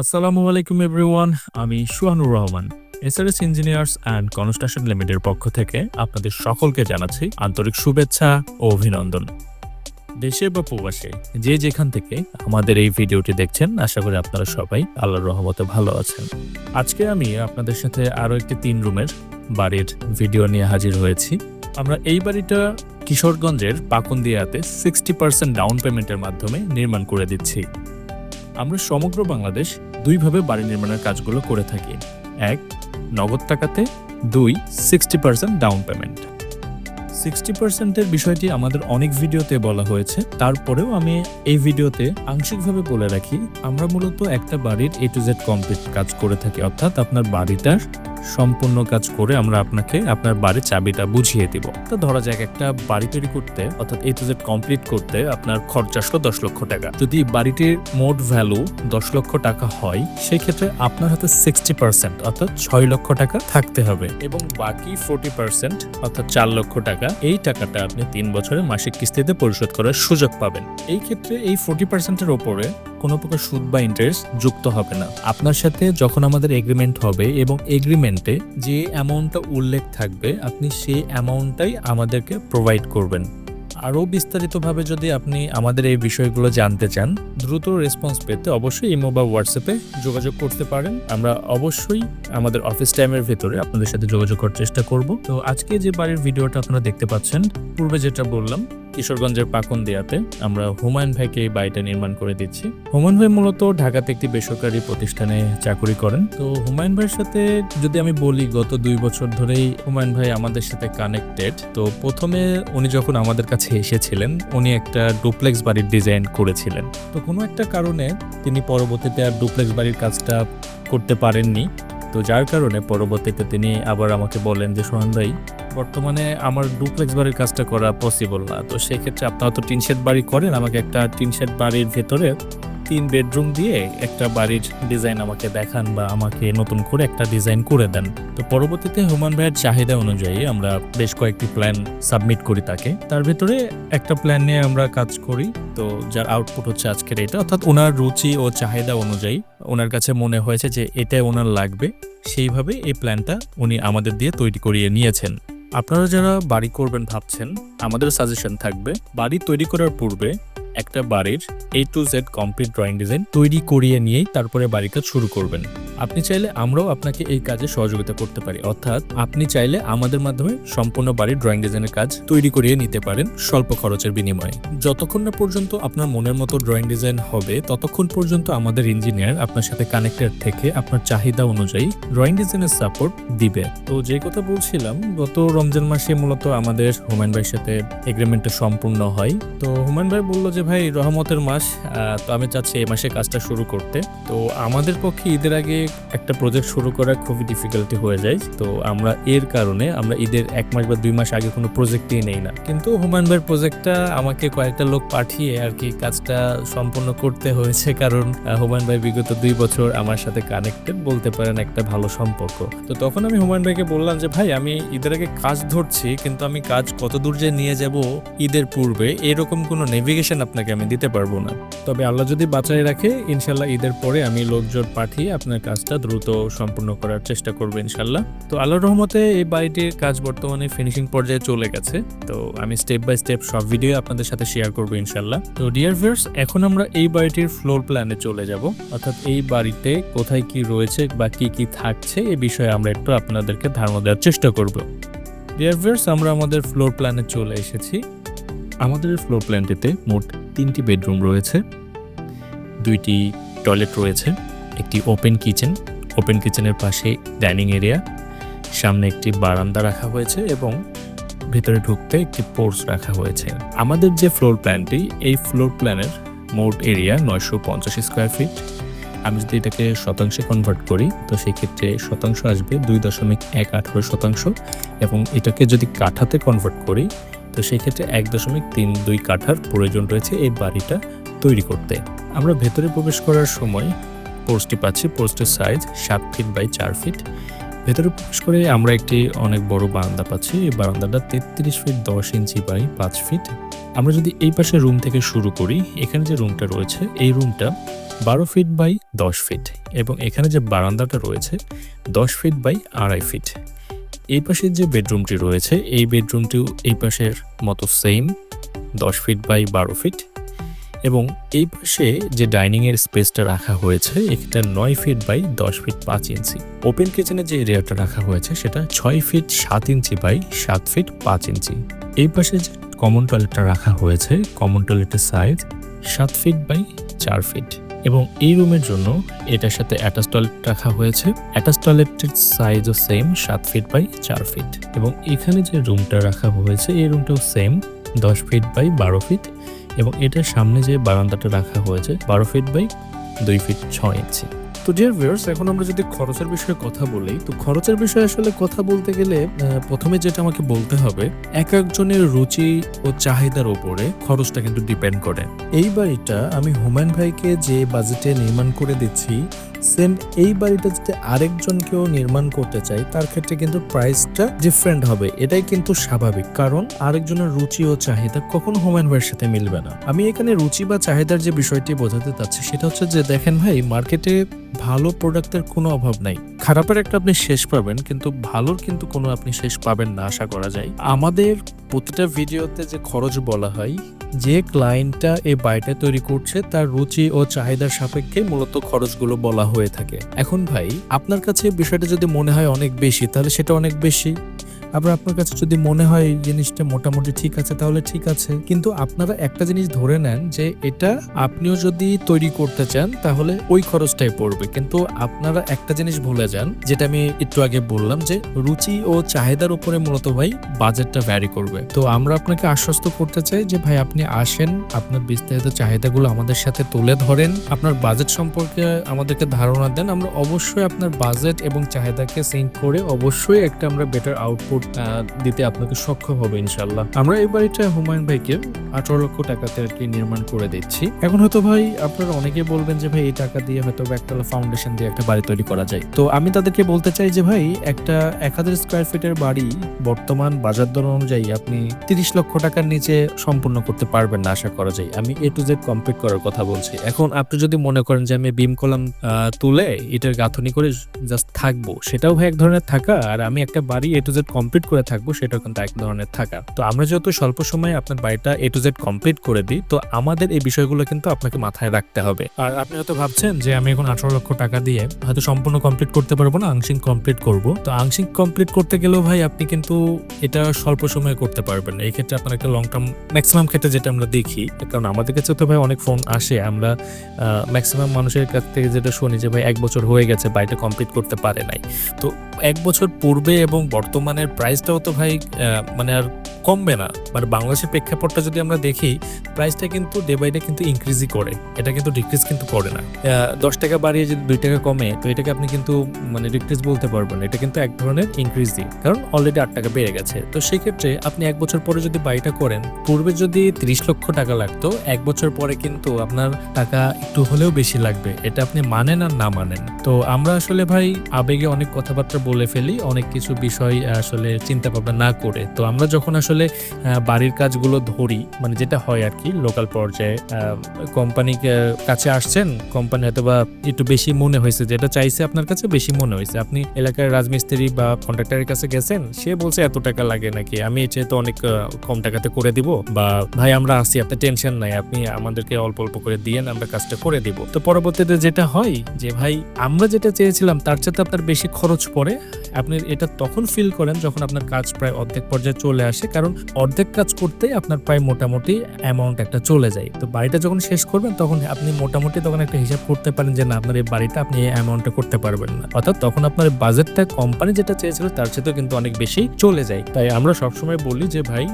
আসসালামু আলাইকুম এভরিওয়ান, আমি Suhanur Rahman SRS engineers and construction লিমিটেডের পক্ষ থেকে আপনাদের সকলকে জানাচ্ছি আন্তরিক শুভেচ্ছা ও অভিনন্দন। দেশে বা প্রবাসে যে যেখান থেকে আমাদের এই ভিডিওটি দেখছেন, আশা করি আপনারা সবাই আল্লাহর রহমতে ভালো আছেন। আজকে আমি আপনাদের সাথে আরও একটি তিন রুমের বাড়ির ভিডিও নিয়ে হাজির হয়েছি। আমরা এই বাড়িটা কিশোরগঞ্জের পাকুন্দিয়াতে সিক্সটি পার্সেন্ট ডাউন পেমেন্টের মাধ্যমে নির্মাণ করে দিচ্ছি। আমরা সমগ্র বাংলাদেশ দুইভাবে বাড়ি নির্মাণের কাজগুলো করে থাকি। এক, নগদ টাকাতে। দুই sixty percent down payment sixty পার্সেন্টের বিষয়টি আমাদের অনেক ভিডিওতে বলা হয়েছে। তারপরেও আমি এই ভিডিওতে আংশিকভাবে বলে রাখি, আমরা মূলত একটা বাড়ির এ টু জেড কমপ্লিট কাজ করে থাকি। অর্থাৎ আপনার বাড়িটার সম্পূর্ণ কাজ করে আমরা আপনাকে আপনার বাড়ির চাবিটা বুঝিয়ে দিব। তো ধরা যাক একটা বাড়ি তৈরি করতে, অর্থাৎ এ টু জেড কমপ্লিট করতে আপনার খরচ আসলো দশ লক্ষ টাকা। যদি বাড়িটির মোট ভ্যালু দশ লক্ষ টাকা হয়, সেই ক্ষেত্রে আপনার হাতে সিক্সটি পার্সেন্ট অর্থাৎ ছয় লক্ষ টাকা থাকতে হবে। এবং বাকি ফোর্টি পার্সেন্ট অর্থাৎ চার লক্ষ টাকা, এই টাকাটা আপনি তিন বছরে মাসিক কিস্তিতে পরিশোধ করার সুযোগ পাবেন। এই ক্ষেত্রে এই ফোর্টি পার্সেন্টের ওপরে কোনো প্রকার সুদ বা ইন্টারেস্ট যুক্ত হবে না। আপনার সাথে যখন আমাদের এগ্রিমেন্ট হবে এবং এগ্রিমেন্টে যে অ্যামাউন্টটা উল্লেখ থাকবে, আপনি সেই অ্যামাউন্টটাই আমাদেরকে প্রোভাইড করবেন। আরও বিস্তারিতভাবে যদি আপনি আমাদের এই বিষয়গুলো জানতে চান, দ্রুত রেসপন্স পেতে অবশ্যই ইমো বা হোয়াটসঅ্যাপে যোগাযোগ করতে পারেন। আমরা অবশ্যই আমাদের অফিস টাইমের ভেতরে আপনাদের সাথে যোগাযোগ করার চেষ্টা করব। তো আজকে যে বাড়ির ভিডিওটা আপনারা দেখতে পাচ্ছেন, পূর্বে যেটা বললাম কিশোরগঞ্জের পাকুন্দিয়াতে আমরা হুমায়ুন ভাইকে এই বাড়িটা নির্মাণ করে দিচ্ছি। হুমায়ুন ভাই মূলত ঢাকাতে একটি বেসরকারি প্রতিষ্ঠানে চাকরি করেন। তো হুমায়ুন ভাইয়ের সাথে যদি আমি বলি, গত দুই বছর ধরেই হুমায়ুন ভাই আমাদের সাথে কানেক্টেড তো প্রথমে উনি যখন আমাদের কাছে এসেছিলেন, উনি একটা ডুপ্লেক্স বাড়ির ডিজাইন করেছিলেন। তো কোনো একটা কারণে তিনি পরবর্তীতে আর ডুপ্লেক্স বাড়ির কাজটা করতে পারেননি। তো যার কারণে পরবর্তীতে তিনি আবার আমাকে বলেন যে, সোহান ভাই বর্তমানে আমার ডুপ্লেক্স বাড়ির কাজটা করা পসিবল না। তো সেক্ষেত্রে আপনারা তো টিন শেড বাড়ি করেন, আমাকে একটা টিন শেড বাড়ির ভেতরে তিন বেডরুম দিয়ে একটা বাড়ির ডিজাইন আমাকে দেখান বা আমাকে নতুন করে একটা ডিজাইন করে দেন। তো পরবর্তীতে হুমান ভাইয়ের চাহিদা অনুযায়ী আমরা বেশ কয়েকটি প্ল্যান সাবমিট করি তাকে। তার ভেতরে একটা প্ল্যান নিয়ে আমরা কাজ করি। তো যার আউটপুট হচ্ছে আজকের এটা। অর্থাৎ ওনার রুচি ও চাহিদা অনুযায়ী ওনার কাছে মনে হয়েছে যে এটাই ওনার লাগবে। সেইভাবে এই প্ল্যানটা উনি আমাদের দিয়ে তৈরি করিয়ে নিয়েছেন। আপনারা যারা বাড়ি করবেন ভাবছেন, আমাদের সাজেশন থাকবে, বাড়ি তৈরি করার পূর্বে একটা বাড়ির A to Z complete drawing design তৈরি করিয়ে নিয়েই তারপরে বাড়ির কাজ শুরু করবেন। আপনি চাইলে আমরাও আপনাকে এই কাজে সহযোগিতা করতে পারি। অর্থাৎ আপনি চাইলে আমাদের মাধ্যমে সম্পূর্ণ বাড়ির ড্রয়িং ডিজাইনের কাজ তৈরি করিয়ে নিতে পারেন স্বল্প খরচের বিনিময়ে। যতক্ষণ না পর্যন্ত আপনার মনের মতো ড্রয়িং ডিজাইন হবে, ততক্ষণ পর্যন্ত আমাদের ইঞ্জিনিয়ার আপনার সাথে কানেক্টেড থেকে আপনার চাহিদা অনুযায়ী ড্রয়িং ডিজাইনের সাপোর্ট দিবে। তো যে কথা বলছিলাম, গত রমজান মাসে মূলত আমাদের হুমায়ুন ভাইয়ের সাথে এগ্রিমেন্টটা সম্পূর্ণ হয়। তো হুমায়ুন ভাই বলল যে, ভাই, রহমতের মাস তো আমি চাচ্ছি এই মাসে কাজটা শুরু করতে। তো আমাদের পক্ষে ঈদের আগে একটা প্রজেক্ট শুরু করা খুবই ডিফিকাল্টি হয়ে যায়। তো আমরা এর কারণে আমরা ঈদের এক মাস বা দুই মাস আগে কোনো প্রজেক্টই নেই না। কিন্তু হুমায়ুন ভাইয়ের প্রজেক্টটা আমাকে কয়েকটা লোক পাঠিয়ে আর কি কাজটা সম্পূর্ণ করতে হয়েছে। কারণ হুমায়ুন ভাই বিগত দুই বছর আমার সাথে কানেক্টেড বলতে পারেন একটা ভালো সম্পর্ক। তো তখন আমি হুমায়ুন ভাইকে বললাম যে, ভাই, আমি ঈদের আগে কাজ ধরছি, কিন্তু আমি কাজ কত দূর যে নিয়ে যাব ঈদের পূর্বে, এরকম কোনো নেভিগেশন আপনাকে আমি দিতে পারব না। তবে আল্লাহ যদি বাঁচাই রাখে ইনশাল্লাহ ঈদের পরে আমি লোকজন পাঠিয়ে আপনার কাজটা দ্রুত সম্পূর্ণ করার চেষ্টা করব ইনশাল্লাহ। তো আল্লাহর রহমতে এই বাড়িটির কাজ বর্তমানে ফিনিশিং পর্যায়ে চলে গেছে। তো আমি স্টেপ বাই স্টেপ সব ভিডিও আপনাদের সাথে শেয়ার করব ইনশাল্লাহ। তো ডিয়ার ভিউয়ার্স এখন আমরা এই বাড়িটির ফ্লোর প্ল্যানে চলে যাব। অর্থাৎ এই বাড়িতে কোথায় কি রয়েছে বা কি কি থাকছে এ বিষয়ে আমরা একটু আপনাদেরকে ধারণা দেওয়ার চেষ্টা করব। ডিয়ার ভিউয়ার্স আমরা আমাদের ফ্লোর প্ল্যানে চলে এসেছি। আমাদের ফ্লোর প্ল্যানটিতে মোট তিনটি বেডরুম রয়েছে। দুইটি টয়লেট রয়েছে। একটি ওপেন কিচেন। ওপেন কিচেনের পাশে ডাইনিং এরিয়া। সামনে একটি বারান্দা রাখা হয়েছে এবং ভেতরে ঢুকতে একটি পোর্স রাখা হয়েছে। আমাদের যে ফ্লোর প্ল্যানটি, এই ফ্লোর প্ল্যানের মোট এরিয়া নয়শো পঞ্চাশ স্কোয়ার ফিট। আমি যদি এটাকে শতাংশে কনভার্ট করি, তো সেই ক্ষেত্রে শতাংশ আসবে দুই দশমিক এক আঠারো শতাংশ এবং এটাকে যদি কাঠাতে কনভার্ট করি, তো সেই ক্ষেত্রে এক দশমিক তিন দুই কাঠার প্রয়োজন রয়েছে এই বাড়িটা তৈরি করতে। আমরা ভেতরে প্রবেশ করার সময় পোস্টটি পাচ্ছি, পোস্টের সাইজ সাত ফিট বাই চার ফিট ভেতরে প্রবেশ করে আমরা একটি অনেক বড় বারান্দা পাচ্ছি। এই বারান্দাটা তেত্রিশ ফিট দশ ইঞ্চি বাই পাঁচ ফিট আমরা যদি এই পাশে রুম থেকে শুরু করি, এখানে যে রুমটা রয়েছে, এই রুমটা বারো ফিট বাই দশ ফিট এবং এখানে যে বারান্দাটা রয়েছে, দশ ফিট বাই আড়াই ফিট এই পাশের যে বেডরুমটি রয়েছে, এই বেডরুমটিও এই পাশের মতো সেম দশ ফিট বাই বারো ফিট এবং এই পাশে যে ডাইনিং এর স্পেসটা রাখা হয়েছে এটা নয় ফিট বাই দশ ফিট পাঁচ ইঞ্চি। ওপেন কিচেনের যে এরিয়াটা রাখা হয়েছে, সেটা ছয় ফিট সাত ইঞ্চি বাই সাত ফিট পাঁচ ইঞ্চি। এই পাশে যে কমন টয়লেটটা রাখা হয়েছে, কমন টয়লেটের সাইজ সাত ফিট বাই চার ফিট। এবং এই রুমের জন্য এটার সাথে অ্যাটাচ টয়লেট রাখা হয়েছে। অ্যাটাচ টয়লেটের সাইজও সেম, সাত ফিট বাই চার ফিট। এবং এখানে যে রুমটা রাখা হয়েছে, এই রুমটাও সেম, দশ ফিট বাই বারো ফিট এবং এটার সামনে যে বারান্দাটা রাখা হয়েছে, বারো ফিট বাই দুই ফিট ছয় ইঞ্চি তো ডিয়ার ভিউয়ার্স এখন আমরা যদি খরচের বিষয়ে কথা বলি, তো খরচের বিষয়ে আসলে কথা বলতে গেলে প্রথমে যেটা আমাকে বলতে হবে, এক একজনের রুচি ও চাহিদার উপরে খরচটা কিন্তু ডিপেন্ড করে। এই বাড়িটা আমি হুমায়ুন ভাইকে যে বাজেটে নির্মাণ করে দিচ্ছি সেম এই বাড়িটা যদি আরেকজনকেও নির্মাণ করতে চাই তার ক্ষেত্রে কিন্তু প্রাইসটা ডিফারেন্ট হবে। এটাই কিন্তু স্বাভাবিক। কারণ আরেকজনের রুচি ও চাহিদা কখনো হুমায়ুন ভাইয়ের সাথে মিলবে না। আমি এখানে রুচি বা চাহিদার যে বিষয়টি বোঝাতে চাচ্ছি, সেটা হচ্ছে যে, দেখেন ভাই মার্কেটে ভালো প্রোডাক্টের কোনো অভাব নাই। খারাপের একটা আপনি শেষ পাবেন, কিন্তু ভালোর কিন্তু কোনো আপনি শেষ পাবেন না, আশা করা যায়। আমাদের প্রতিটা ভিডিওতে যে খরচ বলা হয় যে ক্লায়েন্টটা এই বাড়িটা তৈরি করছে, তার রুচি ও চাহিদার সাপেক্ষে মূলত খরচগুলো বলা হয়ে থাকে। এখন ভাই, আপনার কাছে বিষয়টা যদি মনে হয় অনেক বেশি, তাহলে সেটা অনেক বেশি। আবার আপনার কাছে যদি মনে হয় এই জিনিসটা মোটামুটি ঠিক আছে, তাহলে ঠিক আছে। কিন্তু আপনারা একটা জিনিস ধরে নেন যে এটা আপনিও যদি তৈরি করতে চান, তাহলে ওই খরচটাই পড়বে। কিন্তু আপনারা একটা জিনিস ভুলে যান, যেটা আমি একটু আগে বললাম যে রুচি ও চাহিদার উপরে মূলত ভাই বাজেটটা ভ্যারি করবে। তো আমরা আপনাকে আশ্বস্ত করতে চাই যে ভাই আপনি আসেন, আপনার বিস্তারিত চাহিদাগুলো আমাদের সাথে তুলে ধরেন, আপনার বাজেট সম্পর্কে আমাদেরকে ধারণা দেন, আমরা অবশ্যই আপনার বাজেট এবং চাহিদাকে সিঙ্ক করে অবশ্যই একটা আমরা বেটার আউটপুট দিতে আপনাকে সক্ষম হবে ইনশাল্লাহ আমরা এই বাড়িটা হুমায়ুন ভাইকে আঠারো লক্ষ টাকাতে আর কি নির্মাণ করে দিচ্ছি। এখন হয়তো ভাই আপনারা অনেকে বলবেন যে ভাই, এই টাকা দিয়ে হয়তো একতলা ফাউন্ডেশন দিয়ে একটা বাড়ি তৈরি করা যায়। তো আমি তাদেরকে বলতে চাই যে ভাই, একটা এক হাজার স্কোয়ার ফিটের বাড়ি বর্তমান বাজার দর অনুযায়ী আপনি তিরিশ লক্ষ টাকার নিচে সম্পূর্ণ করতে পারবেন না, আশা করা যায়। আমি এ টু জেড কমপ্লিট করার কথা বলছি। এখন আপনি যদি মনে করেন যে আমি বিম কলাম তুলে এটার গাঁথনি করে জাস্ট থাকব, সেটাও ভাই এক ধরনের থাকা। আর আমি একটা বাড়ি এ টু জেড কমপ্লিট করে থাকব সেটা কিন্তু এক ধরনের থাকা। তো আমরা যেহেতু স্বল্প সময়ে আপনার বাড়িটা এ টু জেড কমপ্লিট করে দিই, তো আমাদের এই বিষয়গুলো কিন্তু আপনাকে মাথায় রাখতে হবে। আর আপনি হয়তো ভাবছেন যে আমি এখন আঠারো লক্ষ টাকা দিয়ে হয়তো সম্পূর্ণ কমপ্লিট করতে পারব না, আংশিক কমপ্লিট করব। তো আংশিক কমপ্লিট করতে গেলেও ভাই আপনি কিন্তু এটা স্বল্প সময়ে করতে পারবেন এই ক্ষেত্রে আপনার একটা লং টার্ম ম্যাক্সিমাম ক্ষেত্রে যেটা আমরা দেখি, কারণ আমাদের কাছে তো ভাই অনেক ফোন আসে। আমরা ম্যাক্সিমাম মানুষের কাছ থেকে যেটা শুনি যে ভাই এক বছর হয়ে গেছে, বাড়িটা কমপ্লিট করতে পারে নাই। তো এক বছর পূর্বে এবং বর্তমানের প্রাইসটাও তো ভাই মানে আর কমবে না। মানে বাংলাদেশের প্রেক্ষাপটটা যদি আমরা দেখি প্রাইসটা কিন্তু ডে বাই ডে কিন্তু ইনক্রিজই করে। এটা কিন্তু ডিক্রিজ কিন্তু করে না। দশ টাকা বাড়িয়ে যদি দুই টাকা কমে, তো এটাকে আপনি কিন্তু মানে ডিক্রিজ বলতে পারবেন এটা কিন্তু এক ধরনের ইনক্রিজই কারণ অলরেডি আট টাকা বেড়ে গেছে। তো সেই ক্ষেত্রে আপনি এক বছর পরে যদি বাড়িটা করেন, পূর্বে যদি তিরিশ লক্ষ টাকা লাগতো, এক বছর পরে কিন্তু আপনার টাকা একটু হলেও বেশি লাগবে। এটা আপনি মানেন আর না মানেন। তো আমরা আসলে ভাই, আবেগে অনেক কথাবার্তা বলে ফেলি, অনেক কিছু বিষয় আসলে চিন্তা ভাবনা না করে। তো আমরা যখন আসলে আহ, বাড়ির কাজগুলো ধরি মানে যেটা হয় আর কি লোকাল পর্যায়ে কোম্পানি কাছে আসছেন কোম্পানি হয়তো বা একটু বেশি মনে হয়েছে যেটা চাইছে আপনার কাছে বেশি মনে হয়েছে। আপনি এলাকার রাজমিস্ত্রি বা কন্ট্রাক্টরের কাছে গেছেন সে বলছে এত টাকা লাগে নাকি? আমি তো অনেক কম টাকাতে করে দিব বা ভাই আমরা আসি আপনার টেনশন নাই আপনি আমাদেরকে অল্প অল্প করে দিয়েন আমরা কাজটা করে দিব। তো পরবর্তীতে যেটা হয় যে ভাই আমরা যেটা চেয়েছিলাম তার চেয়ে আপনার বেশি খরচ পড়ে। আপনি এটা তখন ফিল করেন যখন আপনার কাজ প্রায় অর্ধেক পর্যায়ে চলে আসে কারণ অর্ধেক কাজ করতেই আপনার প্রায় মোটামুটি অ্যামাউন্ট একটা চলে যায়। তো বাড়িটা যখন শেষ করবেন, তখন আপনি মোটামুটি তখন একটা হিসাব করতে পারেন যে, না, আপনার এই বাড়িটা আপনি এই অ্যামাউন্টটা করতে পারবেন না। অর্থাৎ তখন আপনার বাজেটটা কোম্পানি যেটা চেয়েছিল, তার চেয়ে কিন্তু অনেক বেশি চলে যায়। তাই আমরা সবসময় বলি যে, ভাই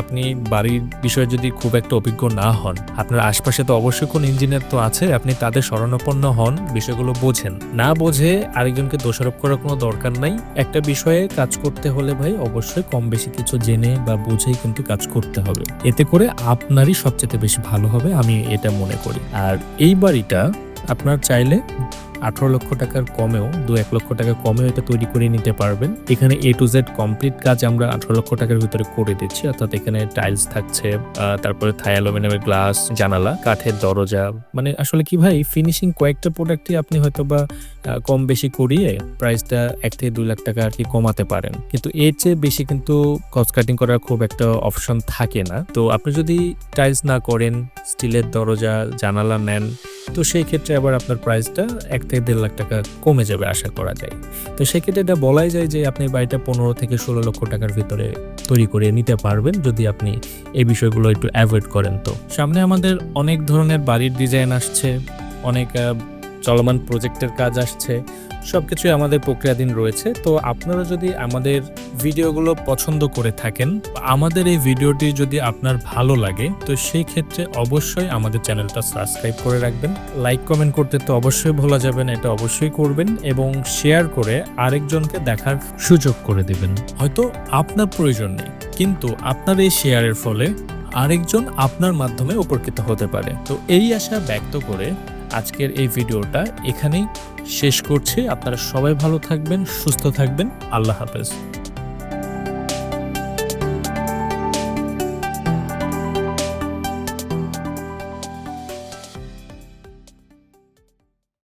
আপনি বাড়ির বিষয়ে যদি খুব একটা অভিজ্ঞ না হন, আপনার আশপাশে তো অবশ্যই কোন ইঞ্জিনিয়ার তো আছে, আপনি তাদের শরণাপন্ন হন, বিষয়গুলো বোঝেন। না বোঝে আরেকজনকে দোষারোপ করার কোনো দরকার নাই। একটা বিষয়ে কাজ করতে হলে ভাই, অবশ্যই কম বেশি কিছু জেনে বা বুঝেই কিন্তু কাজ করতে হবে। এতে করে আপনারই সবচেয়ে বেশি ভালো হবে, আমি এটা মনে করি। আর এই বাড়িটা আপনার চাইলে আঠারো লক্ষ টাকার কমেও দু এক লক্ষ টাকা কমেও এটা তৈরি করে নিতে পারবেন। এখানে এ টু জেড কমপ্লিট কাজ আমরা আঠারো লক্ষ টাকার ভিতরে করে দিচ্ছি। অর্থাৎ এখানে টাইলস থাকছে তারপরে থাই গ্লাস জানালা, কাঠের দরজা। মানে আসলে কি ভাই ফিনিশিং কয়েকটা প্রোডাক্টই আপনি হয়তো বা কম বেশি করিয়ে প্রাইসটা এক থেকে দুই লাখ টাকা আর কি কমাতে পারেন। কিন্তু এর চেয়ে বেশি কিন্তু কস্ট কাটিং করার খুব একটা অপশন থাকে না। তো আপনি যদি টাইলস না করেন, স্টিলের দরজা, জানালা নেন তো সেই ক্ষেত্রে আবার আপনার প্রাইসটা এক থেকে দেড় লাখ টাকা কমে যাবে, আশা করা যায়। তো সেক্ষেত্রে এটা বলাই যায় যে আপনি বাড়িটা পনেরো থেকে ষোলো লক্ষ টাকার ভিতরে তৈরি করে নিতে পারবেন যদি আপনি এই বিষয়গুলো একটু অ্যাভয়েড করেন তো। সামনে আমাদের অনেক ধরনের বাড়ির ডিজাইন আসছে, অনেক চলমান প্রজেক্টের কাজ আসছে সব কিছুই আমাদের প্রক্রিয়াধীন রয়েছে। তো আপনারা যদি আমাদের ভিডিওগুলো পছন্দ করে থাকেন, আমাদের এই ভিডিওটি যদি আপনার ভালো লাগে, তো সেই ক্ষেত্রে অবশ্যই আমাদের চ্যানেলটা সাবস্ক্রাইব করে রাখবেন। লাইক, কমেন্ট করতে তো অবশ্যই ভোলা যাবেন এটা অবশ্যই করবেন এবং শেয়ার করে আরেকজনকে দেখার সুযোগ করে দিবেন। হয়তো আপনার প্রয়োজন নেই, কিন্তু আপনার এই শেয়ারের ফলে আরেকজন আপনার মাধ্যমে উপকৃত হতে পারে। তো এই আশা ব্যক্ত করে আজকের এই ভিডিওটা এখানেই শেষ করছি। আপনারা সবাই ভালো থাকবেন সুস্থ থাকবেন। আল্লাহ হাফেজ।